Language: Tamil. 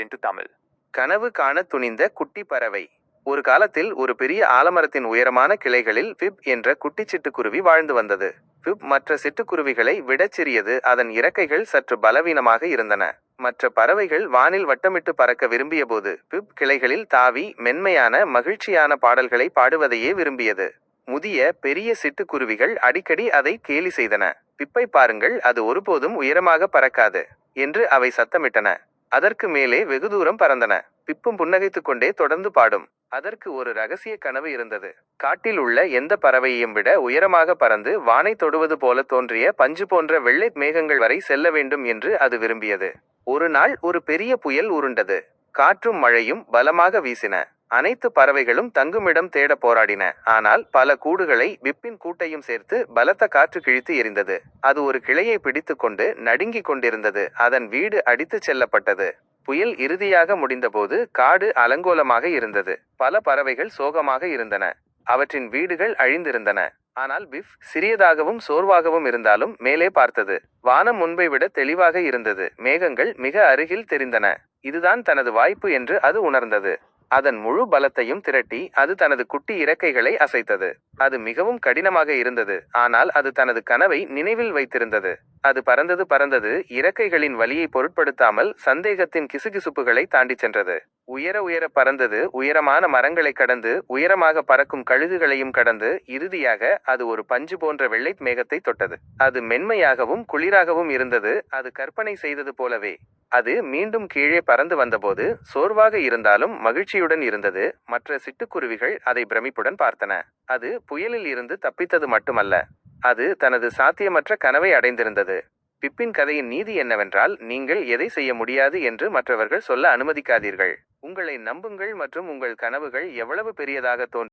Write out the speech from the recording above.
into தமிழ். கனவு காண துணிந்த குட்டி பறவை. ஒரு காலத்தில் ஒரு பெரிய ஆலமரத்தின் உயரமான கிளைகளில் விப் என்ற குட்டி சிட்டுக்குருவி வாழ்ந்து வந்தது. பிப் மற்ற சிட்டுக்குருவிகளை விடச் சிறியது. அதன் இறக்கைகள் சற்று பலவீனமாக இருந்தன. மற்ற பறவைகள் வானில் வட்டமிட்டு பறக்க விரும்பியபோது பிப் கிளைகளில் தாவி மென்மையான மகிழ்ச்சியான பாடல்களை பாடுவதையே விரும்பியது. முதிய பெரிய சிட்டுக்குருவிகள் அடிக்கடி அதை கேலி செய்தன. பிப்பை பாருங்கள் அது ஒருபோதும் உயரமாக பறக்காது என்று அவை சத்தமிட்டன. அதற்கு மேலே வெகு தூரம் பறந்தன. பிப்பும் புன்னகைத்துக் கொண்டே தொடர்ந்து பாடும். அதற்கு ஒரு ரகசிய கனவு இருந்தது. காட்டில் உள்ள எந்த பறவையையும் விட உயரமாக பறந்து வானை தொடுவது போல தோன்றிய பஞ்சு போன்ற வெள்ளை மேகங்கள் வரை செல்ல வேண்டும் என்று அது விரும்பியது. ஒரு நாள் ஒரு பெரிய புயல் உருண்டது. காற்றும் மழையும் பலமாக வீசின. அனைத்து பறவைகளும் தங்குமிடம் தேட போராடின. ஆனால் பல கூடுகளை விப்பின் கூட்டையும் சேர்த்து பலத்த காற்று கிழித்து எறிந்தது அது ஒரு கிளையை பிடித்துக்கொண்டு நடுங்கிக் கொண்டிருந்தது. அதன் வீடு அடித்துச் செல்லப்பட்டது. புயல் இறுதியாக முடிந்தபோது காடு அலங்கோலமாக இருந்தது. பல பறவைகள் சோகமாக இருந்தன. அவற்றின் வீடுகள் அழிந்திருந்தன. ஆனால் பிஃப் சிறியதாகவும் சோர்வாகவும் இருந்தாலும் மேலே பார்த்தது. வானம் முன்பை விட தெளிவாக இருந்தது. மேகங்கள் மிக அருகில் தெரிந்தன. இதுதான் தனது வாய்ப்பு என்று அது உணர்ந்தது. அதன் முழு பலத்தையும் திரட்டி அது தனது குட்டி இறக்கைகளை அசைத்தது. அது மிகவும் கடினமாக இருந்தது. ஆனால் அது தனது கனவை நினைவில் வைத்திருந்தது. அது பறந்தது பறந்தது இறக்கைகளின் வலியை பொருட்படுத்தாமல் சந்தேகத்தின் கிசுகிசுப்புகளை தாண்டிச் சென்றது. உயர உயர பறந்தது உயரமான மரங்களை கடந்து உயரமாக பறக்கும் கழுகுகளையும் கடந்து இறுதியாக அது ஒரு பஞ்சு போன்ற வெள்ளை மேகத்தை தொட்டது. அது மென்மையாகவும் குளிராகவும் இருந்தது. அது கற்பனை செய்தது போலவே அது மீண்டும் கீழே பறந்து வந்தபோது சோர்வாக இருந்தாலும் மகிழ்ச்சியுடன் இருந்தது. மற்ற சிட்டுக்குருவிகள் அதை பிரமிப்புடன் பார்த்தன. அது புயலில் இருந்து தப்பித்தது மட்டுமல்ல அது தனது சாத்தியமற்ற கனவை அடைந்திருந்தது. பிப்பின் கதையின் நீதி என்னவென்றால் நீங்கள் எதை செய்ய முடியாது என்று மற்றவர்கள் சொல்ல அனுமதிக்காதீர்கள். உங்களை நம்புங்கள் மற்றும் உங்கள் கனவுகள் எவ்வளவு பெரியதாக தோன்றும்